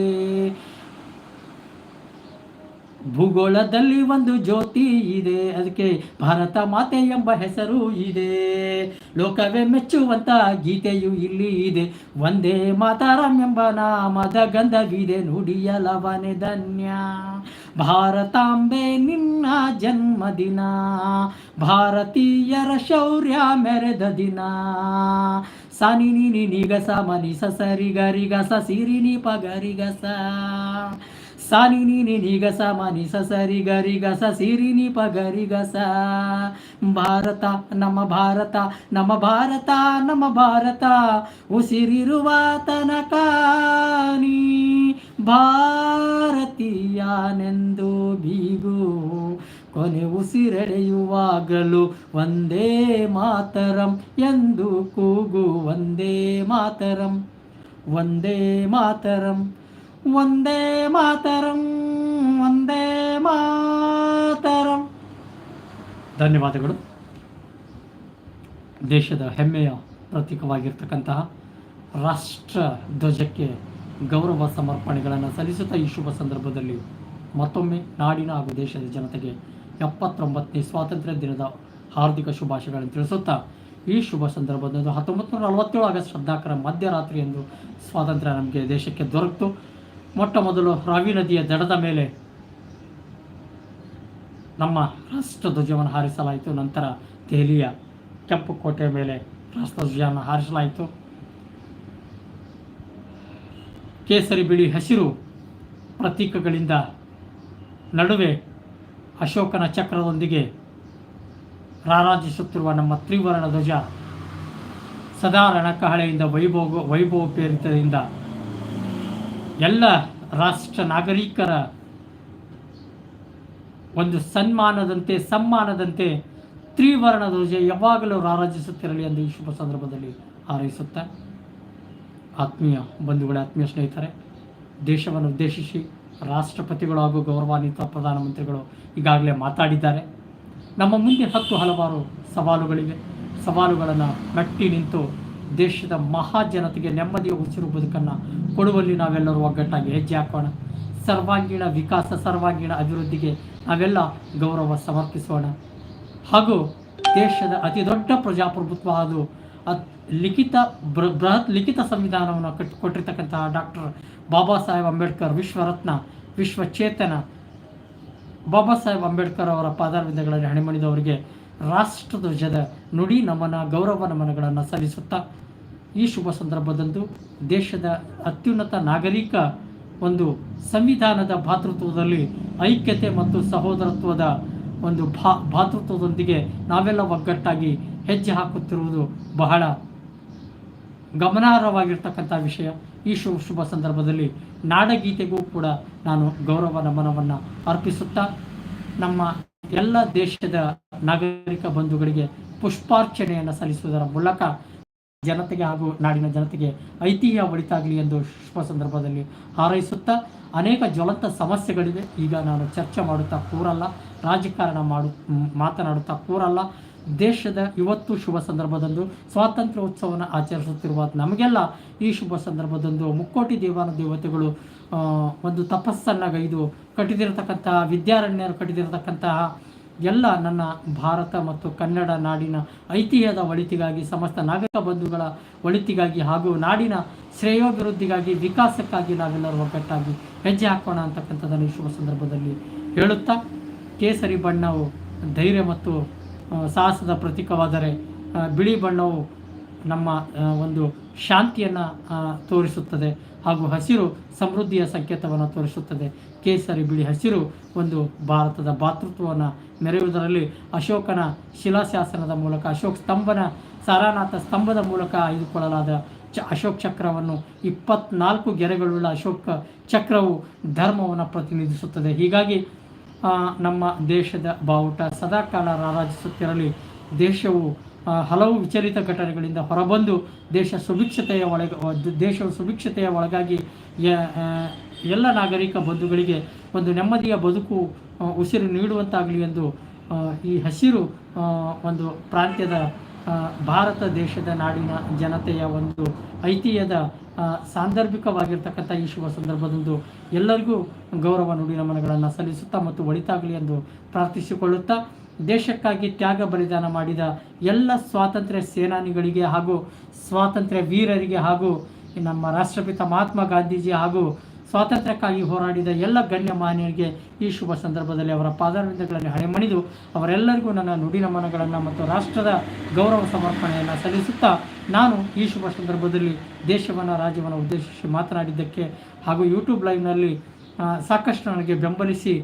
ಭೂಗೋಳದಲ್ಲಿ ಒಂದು ಜ್ಯೋತಿ ಇದೆ. ಅದಕ್ಕೆ ಭಾರತ ಮಾತೆ ಎಂಬ ಹೆಸರು ಇದೆ. ಲೋಕವೇ ಮೆಚ್ಚುವಂತ ಗೀತೆಯು ಇಲ್ಲಿ ಇದೆ. ಒಂದೇ ಮಾತಾರಾಮ್ ಎಂಬ ನಾಮದ ಗಂಧವಿದೆ. ನುಡಿಯಲವನೆ ಧನ್ಯ. ಭಾರತಾಂಬೆ, ನಿನ್ನ ಜನ್ಮದಿನ. ಭಾರತೀಯರ ಶೌರ್ಯ ಮೆರೆದ ದಿನ. ಸಾನಿ ನಿನಿ ನಿಗಸ ಸಸರಿ ಗರಿಗಸ, ಸಿರಿ ನಿಪ ಪಗರಿಗಸ. ಸಾನಿ ನೀ ನಿಗಸ ಮನಿ ಸರಿ ಗರಿಗಸ ಸಿರಿ ನಿ ಪಗರಿಗಸ ಭಾರತ ನಮ್ಮ ಭಾರತ ನಮ್ಮ ಭಾರತ ನಮ್ಮ ಭಾರತ ಉಸಿರಿರುವ ತನಕ ನೀ ಭಾರತೀಯನೆಂದು ಬೀಗು ಕೊನೆ ಉಸಿರೆಳೆಯುವಾಗಲೂ ಒಂದೇ ಮಾತರಂ ಎಂದು ಕೂಗು ಒಂದೇ ಮಾತರಂ ಒಂದೇ ಮಾತರಂ. ಒಂದೇ ಮಾತರಂ ಒಂದೇ ಮಾತರಂ. ಧನ್ಯವಾದಗಳು. ದೇಶದ ಹೆಮ್ಮೆಯ ಪ್ರತೀಕವಾಗಿರ್ತಕ್ಕಂತಹ ರಾಷ್ಟ್ರ ಧ್ವಜಕ್ಕೆ ಗೌರವ ಸಮರ್ಪಣೆಗಳನ್ನು ಸಲ್ಲಿಸುತ್ತಾ ಈ ಶುಭ ಸಂದರ್ಭದಲ್ಲಿ ಮತ್ತೊಮ್ಮೆ ನಾಡಿನ ಹಾಗೂ ದೇಶದ ಜನತೆಗೆ ಎಪ್ಪತ್ತೊಂಬತ್ತನೇ ಸ್ವಾತಂತ್ರ್ಯ ದಿನದ ಹಾರ್ದಿಕ ಶುಭಾಶಯಗಳನ್ನು ತಿಳಿಸುತ್ತಾ ಈ ಶುಭ ಸಂದರ್ಭದಂದು ಹತ್ತೊಂಬತ್ತು ನೂರ ನಲವತ್ತೇಳು ಆಗಸ್ಟ್ ಹದಿನಾಲ್ಕರ ಮಧ್ಯರಾತ್ರಿಯಂದು ಸ್ವಾತಂತ್ರ್ಯ ನಮಗೆ ದೇಶಕ್ಕೆ ದೊರಕಿತು. ಮೊಟ್ಟ ಮೊದಲು ರಾವಿ ನದಿಯ ದಡದ ಮೇಲೆ ನಮ್ಮ ರಾಷ್ಟ್ರಧ್ವಜವನ್ನು ಹಾರಿಸಲಾಯಿತು. ನಂತರ ದೆಹಲಿಯ ಕೆಂಪು ಕೋಟೆಯ ಮೇಲೆ ರಾಷ್ಟ್ರಧ್ವಜವನ್ನು ಹಾರಿಸಲಾಯಿತು. ಕೇಸರಿ ಬಿಳಿ ಹಸಿರು ಪ್ರತೀಕಗಳಿಂದ ನಡುವೆ ಅಶೋಕನ ಚಕ್ರದೊಂದಿಗೆ ರಾರಾಜಿಸುತ್ತಿರುವ ನಮ್ಮ ತ್ರಿವರ್ಣ ಧ್ವಜ ಸದಾ ರಣಕಹಳೆಯಿಂದ ವೈಭೋಗ ವೈಭವೋಪೇರಿತದಿಂದ ಎಲ್ಲ ರಾಷ್ಟ್ರ ನಾಗರಿಕರ ಒಂದು ಸನ್ಮಾನದಂತೆ, ಸಮ್ಮಾನದಂತೆ ತ್ರಿವರ್ಣ ಧ್ವಜ ಯಾವಾಗಲೂ ರಾರಾಜಿಸುತ್ತಿರಲಿ ಎಂದು ಈ ಶುಭ ಸಂದರ್ಭದಲ್ಲಿ ಹಾರೈಸುತ್ತ ಆತ್ಮೀಯ ಬಂಧುಗಳ, ಆತ್ಮೀಯ ಸ್ನೇಹಿತರೆ, ದೇಶವನ್ನು ಉದ್ದೇಶಿಸಿ ರಾಷ್ಟ್ರಪತಿಗಳು ಹಾಗೂ ಗೌರವಾನ್ವಿತ ಪ್ರಧಾನಮಂತ್ರಿಗಳು ಈಗಾಗಲೇ ಮಾತಾಡಿದ್ದಾರೆ. ನಮ್ಮ ಮುಂದೆ ಹತ್ತು ಹಲವಾರು ಸವಾಲುಗಳಿವೆ ಸವಾಲುಗಳನ್ನು ಮೆಟ್ಟಿ ನಿಂತು ದೇಶದ ಮಹಾಜನತೆಗೆ ನೆಮ್ಮದಿಯ ಉಸಿರು ಬದುಕನ್ನು ಕೊಡುವಲ್ಲಿ ನಾವೆಲ್ಲರೂ ಒಗ್ಗಟ್ಟಾಗಿ ಹೆಜ್ಜೆ ಹಾಕೋಣ. ಸರ್ವಾಂಗೀಣ ವಿಕಾಸ, ಸರ್ವಾಂಗೀಣ ಅಭಿವೃದ್ಧಿಗೆ ನಾವೆಲ್ಲ ಗೌರವ ಸಮರ್ಪಿಸೋಣ. ಹಾಗೂ ದೇಶದ ಅತಿ ದೊಡ್ಡ ಪ್ರಜಾಪ್ರಭುತ್ವ ಅದು ಲಿಖಿತ ಬೃಹತ್ ಲಿಖಿತ ಸಂವಿಧಾನವನ್ನು ಕಟ್ಟಿ ಕೊಟ್ಟಿರ್ತಕ್ಕಂತಹ ಡಾಕ್ಟರ್ ಬಾಬಾ ಸಾಹೇಬ್ ಅಂಬೇಡ್ಕರ್ ವಿಶ್ವರತ್ನ, ವಿಶ್ವಚೇತನ. ಬಾಬಾ ಸಾಹೇಬ್ ಅಂಬೇಡ್ಕರ್ ಅವರ ಪಾದಾರ್ವಿಂದಗಳಲ್ಲಿ ಹಣೆಮಣಿದವರಿಗೆ ರಾಷ್ಟ್ರಧ್ವಜದ ನುಡಿ ನಮನ, ಗೌರವ ನಮನಗಳನ್ನು ಸಲ್ಲಿಸುತ್ತಾ ಈ ಶುಭ ಸಂದರ್ಭದಂದು ದೇಶದ ಅತ್ಯುನ್ನತ ನಾಗರಿಕ ಒಂದು ಸಂವಿಧಾನದ ಭಾತೃತ್ವದಲ್ಲಿ ಐಕ್ಯತೆ ಮತ್ತು ಸಹೋದರತ್ವದ ಒಂದು ಭಾ, ಭಾತೃತ್ವದೊಂದಿಗೆ ನಾವೆಲ್ಲ ಒಗ್ಗಟ್ಟಾಗಿ ಹೆಜ್ಜೆ ಹಾಕುತ್ತಿರುವುದು ಬಹಳ ಗಮನಾರ್ಹವಾಗಿರ್ತಕ್ಕಂಥ ವಿಷಯ. ಈ ಶುಭ ಶುಭ ಸಂದರ್ಭದಲ್ಲಿ ನಾಡಗೀತೆಗೂ ಕೂಡ ನಾನು ಗೌರವ ನಮನವನ್ನು ಅರ್ಪಿಸುತ್ತಾ ನಮ್ಮ ಎಲ್ಲ ದೇಶದ ನಾಗರಿಕ ಬಂಧುಗಳಿಗೆ ಪುಷ್ಪಾರ್ಚನೆಯನ್ನು ಸಲ್ಲಿಸುವುದರ ಮೂಲಕ ಜನತೆಗೆ ಹಾಗೂ ನಾಡಿನ ಜನತೆಗೆ ಐತಿಹ್ಯ ಒಳಿತಾಗಲಿ ಎಂದು ಶುಭ ಸಂದರ್ಭದಲ್ಲಿ ಹಾರೈಸುತ್ತಾ ಅನೇಕ ಜ್ವಲಂತ ಸಮಸ್ಯೆಗಳಿವೆ. ಈಗ ನಾನು ಚರ್ಚೆ ಮಾಡುತ್ತಾ ಕೂರಲ್ಲ, ರಾಜಕಾರಣ ಮಾಡು, ಮಾತನಾಡುತ್ತಾ ಕೂರಲ್ಲ. ದೇಶದ ಇವತ್ತು ಶುಭ ಸಂದರ್ಭದಂದು, ಸ್ವಾತಂತ್ರ್ಯೋತ್ಸವವನ್ನು ಆಚರಿಸುತ್ತಿರುವ ನಮಗೆಲ್ಲ ಈ ಶುಭ ಸಂದರ್ಭದಂದು ಮುಕ್ಕೋಟಿ ದೇವಾನ ದೇವತೆಗಳು ಆ, ತಪಸ್ಸನ್ನು ಇದು ಕಟ್ಟಿದಿರತಕ್ಕಂತಹ ವಿದ್ಯಾರಣ್ಯರು ಕಟ್ಟಿದಿರತಕ್ಕಂತಹ ಎಲ್ಲ ನನ್ನ ಭಾರತ ಮತ್ತು ಕನ್ನಡ ನಾಡಿನ ಐತಿಹ್ಯದ ಒಳಿತಿಗಾಗಿ ಸಮಸ್ತ ನಾಗರಿಕ ಬಂಧುಗಳ ಒಳಿತಿಗಾಗಿ ಹಾಗೂ ನಾಡಿನ ಶ್ರೇಯೋಭಿವೃದ್ಧಿಗಾಗಿ ವಿಕಾಸಕ್ಕಾಗಿ ನಾವೆಲ್ಲರೂ ಒಗ್ಗಟ್ಟಾಗಿ ಹೆಜ್ಜೆ ಹಾಕೋಣ ಅಂತಕ್ಕಂಥದ್ದನ್ನು ಶುಭ ಸಂದರ್ಭದಲ್ಲಿ ಹೇಳುತ್ತಾ ಕೇಸರಿ ಬಣ್ಣವು ಧೈರ್ಯ ಮತ್ತು ಸಾಹಸದ ಪ್ರತೀಕವಾದರೆ ಬಿಳಿ ಬಣ್ಣವು ನಮ್ಮ ಒಂದು ಶಾಂತಿಯನ್ನು ತೋರಿಸುತ್ತದೆ ಹಾಗೂ ಹಸಿರು ಸಮೃದ್ಧಿಯ ಸಂಕೇತವನ್ನು ತೋರಿಸುತ್ತದೆ. ಕೇಸರಿ ಬಿಳಿ ಹಸಿರು ಒಂದು ಭಾರತದ ಭಾತೃತ್ವವನ್ನು ಮೆರೆಯುವುದರಲ್ಲಿ ಅಶೋಕನ ಶಿಲಾಶಾಸನದ ಮೂಲಕ, ಅಶೋಕ್ ಸ್ತಂಭನ, ಸಾರಾನಾಥ ಸ್ತಂಭದ ಮೂಲಕ ಆಯ್ದುಕೊಳ್ಳಲಾದ ಚ, ಅಶೋಕ್ ಚಕ್ರವನ್ನು ಇಪ್ಪತ್ನಾಲ್ಕು ಗೆರೆಗಳುಳ್ಳ ಅಶೋಕ ಚಕ್ರವು ಧರ್ಮವನ್ನು ಪ್ರತಿನಿಧಿಸುತ್ತದೆ. ಹೀಗಾಗಿ ನಮ್ಮ ದೇಶದ ಬಾವುಟ ಸದಾಕಾಲ ರಾರಾಜಿಸುತ್ತಿರಲಿ. ದೇಶವು ಹಲವು ವಿಚಲಿತ ಘಟನೆಗಳಿಂದ ಹೊರಬಂದು ದೇಶ ಸುಭಿಕ್ಷತೆಯ ಒಳಗ ದೇಶವು ಸುಭಿಕ್ಷತೆಯ ಒಳಗಾಗಿ ಎಲ್ಲ ನಾಗರಿಕ ಬಂಧುಗಳಿಗೆ ಒಂದು ನೆಮ್ಮದಿಯ ಬದುಕು ಉಸಿರು ನೀಡುವಂತಾಗಲಿ ಎಂದು ಈ ಹಸಿರು ಒಂದು ಪ್ರಾಂತ್ಯದ ಭಾರತ ದೇಶದ ನಾಡಿನ ಜನತೆಯ ಒಂದು ಐತಿಹ್ಯದ ಸಾಂದರ್ಭಿಕವಾಗಿರ್ತಕ್ಕಂಥ ಈ ಶುಭ ಸಂದರ್ಭದಂದು ಎಲ್ಲರಿಗೂ ಗೌರವ ನುಡಿ ನಮನಗಳನ್ನು ಸಲ್ಲಿಸುತ್ತಾ ಮತ್ತು ಒಳಿತಾಗಲಿ ಎಂದು ಪ್ರಾರ್ಥಿಸಿಕೊಳ್ಳುತ್ತಾ ದೇಶಕ್ಕಾಗಿ ತ್ಯಾಗ ಬಲಿದಾನ ಮಾಡಿದ ಎಲ್ಲ ಸ್ವಾತಂತ್ರ್ಯ ಸೇನಾನಿಗಳಿಗೆ ಹಾಗೂ ಸ್ವಾತಂತ್ರ್ಯ ವೀರರಿಗೆ ಹಾಗೂ ನಮ್ಮ ರಾಷ್ಟ್ರಪಿತ ಮಹಾತ್ಮ ಗಾಂಧೀಜಿ ಹಾಗೂ ಸ್ವಾತಂತ್ರ್ಯಕ್ಕಾಗಿ ಹೋರಾಡಿದ ಎಲ್ಲ ಗಣ್ಯ ಮಾನ್ಯರಿಗೆ ಈ ಶುಭ ಸಂದರ್ಭದಲ್ಲಿ ಅವರ ಪಾದಾರವಿಂದಗಳನ್ನು ಹಣೆ ಮಣಿದು ಅವರೆಲ್ಲರಿಗೂ ನನ್ನ ನುಡಿ ನಮನಗಳನ್ನು ಮತ್ತು ರಾಷ್ಟ್ರದ ಗೌರವ ಸಮರ್ಪಣೆಯನ್ನು ಸಲ್ಲಿಸುತ್ತಾ ನಾನು ಈ ಶುಭ ಸಂದರ್ಭದಲ್ಲಿ ದೇಶವನ್ನು ರಾಜ್ಯವನ್ನು ಉದ್ದೇಶಿಸಿ ಮಾತನಾಡಿದ್ದಕ್ಕೆ ಹಾಗೂ ಯೂಟ್ಯೂಬ್ ಲೈವ್ನಲ್ಲಿ ಸಾಕಷ್ಟು ನನಗೆ ಬೆಂಬಲಿಸಿ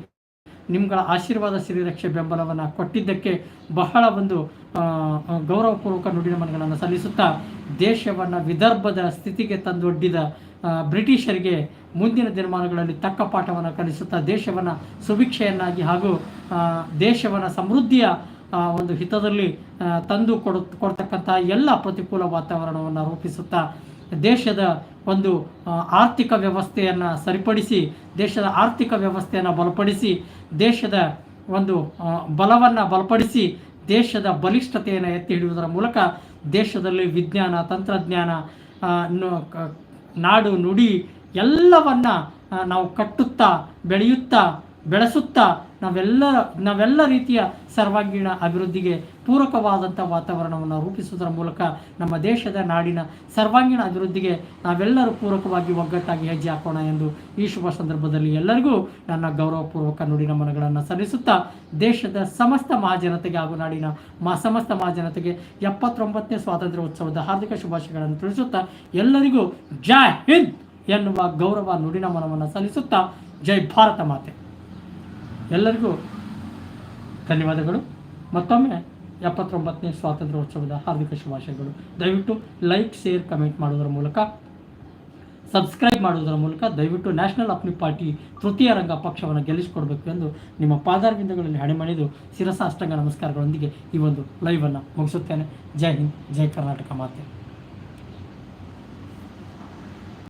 ನಿಮ್ಗಳ ಆಶೀರ್ವಾದ ಶ್ರೀರಕ್ಷೆ ಬೆಂಬಲವನ್ನು ಕೊಟ್ಟಿದ್ದಕ್ಕೆ ಬಹಳ ಒಂದು ಗೌರವಪೂರ್ವಕ ನುಡಿನ ಗೌರವಪೂರ್ವಕ ನುಡಿನಮನಗಳನ್ನು ಸಲ್ಲಿಸುತ್ತಾ ದೇಶವನ್ನು ವಿದರ್ಭದ ಸ್ಥಿತಿಗೆ ತಂದೊಡ್ಡಿದ ಬ್ರಿಟಿಷರಿಗೆ ಮುಂದಿನ ದಿನಮಾನಗಳಲ್ಲಿ ತಕ್ಕ ಪಾಠವನ್ನು ಕಲಿಸುತ್ತಾ ದೇಶವನ್ನು ಸುಭಿಕ್ಷೆಯನ್ನಾಗಿ ಹಾಗೂ ದೇಶವನ್ನು ಸಮೃದ್ಧಿಯ ಒಂದು ಹಿತದಲ್ಲಿ ತಂದು ಕೊಡು ಎಲ್ಲ ಪ್ರತಿಕೂಲ ವಾತಾವರಣವನ್ನು ರೂಪಿಸುತ್ತಾ ದೇಶದ ಒಂದು ಆರ್ಥಿಕ ವ್ಯವಸ್ಥೆಯನ್ನು ಸರಿಪಡಿಸಿ, ದೇಶದ ಆರ್ಥಿಕ ವ್ಯವಸ್ಥೆಯನ್ನು ಬಲಪಡಿಸಿ ದೇಶದ ಒಂದು ಬಲವನ್ನು ಬಲಪಡಿಸಿ ದೇಶದ ಬಲಿಷ್ಠತೆಯನ್ನು ಎತ್ತಿ ಹಿಡಿಯುವುದರ ಮೂಲಕ ದೇಶದಲ್ಲಿ ವಿಜ್ಞಾನ, ತಂತ್ರಜ್ಞಾನ ನಾಡು, ನುಡಿ ಎಲ್ಲವನ್ನ ನಾವು ಕಟ್ಟುತ್ತಾ, ಬೆಳೆಯುತ್ತಾ, ಬೆಳೆಸುತ್ತಾ ನಾವೆಲ್ಲ ನಾವೆಲ್ಲ ರೀತಿಯ ಸರ್ವಾಂಗೀಣ ಅಭಿವೃದ್ಧಿಗೆ ಪೂರಕವಾದಂಥ ವಾತಾವರಣವನ್ನು ರೂಪಿಸುವುದರ ಮೂಲಕ ನಮ್ಮ ದೇಶದ ನಾಡಿನ ಸರ್ವಾಂಗೀಣ ಅಭಿವೃದ್ಧಿಗೆ ನಾವೆಲ್ಲರೂ ಪೂರಕವಾಗಿ ಒಗ್ಗಟ್ಟಾಗಿ ಹೆಜ್ಜೆ ಹಾಕೋಣ ಎಂದು ಈ ಶುಭ ಸಂದರ್ಭದಲ್ಲಿ ಎಲ್ಲರಿಗೂ ನನ್ನ ಗೌರವಪೂರ್ವಕ ನುಡಿ ನಮನಗಳನ್ನು ಸಲ್ಲಿಸುತ್ತಾ ದೇಶದ ಸಮಸ್ತ ಮಹಾಜನತೆಗೆ ಹಾಗೂ ನಾಡಿನ ಮಾ, ಸಮಸ್ತ ಮಹಾಜನತೆಗೆ ಎಪ್ಪತ್ತೊಂಬತ್ತನೇ ಸ್ವಾತಂತ್ರ್ಯ ಉತ್ಸವದ ಹಾರ್ದಿಕ ಶುಭಾಶಯಗಳನ್ನು ತಿಳಿಸುತ್ತಾ ಎಲ್ಲರಿಗೂ ಜೈ ಹಿಂದ್ ಎನ್ನುವ ಗೌರವ ನುಡಿ ನಮನವನ್ನು ಸಲ್ಲಿಸುತ್ತಾ ಜೈ ಭಾರತ ಮಾತೆ. ಎಲ್ಲರಿಗೂ ಧನ್ಯವಾದಗಳು. ಮತ್ತೊಮ್ಮೆ ಎಪ್ಪತ್ತೊಂಬತ್ತನೇ ಸ್ವಾತಂತ್ರ್ಯೋತ್ಸವದ ಹಾರ್ದಿಕ ಶುಭಾಶಯಗಳು. ದಯವಿಟ್ಟು ಲೈಕ್, ಶೇರ್, ಕಮೆಂಟ್ ಮಾಡೋದರ ಮೂಲಕ, ಸಬ್ಸ್ಕ್ರೈಬ್ ಮಾಡುವುದರ ಮೂಲಕ ದಯವಿಟ್ಟು ನ್ಯಾಷನಲ್ ಅಪ್ನಿ ಪಾರ್ಟಿ ತೃತೀಯ ರಂಗ ಪಕ್ಷವನ್ನು ಗೆಲ್ಲಿಸಿಕೊಡ್ಬೇಕು ಎಂದು ನಿಮ್ಮ ಪಾದಾರವಿಂದಗಳಲ್ಲಿ ಹಣೆಮಣಿದು ಶಿರಸಾಷ್ಟಾಂಗ ನಮಸ್ಕಾರಗಳೊಂದಿಗೆ ಈ ಒಂದು ಲೈವನ್ನು ಮುಗಿಸುತ್ತೇನೆ. ಜೈ ಹಿಂದ್, ಜೈ ಕರ್ನಾಟಕ ಮಾತೆ.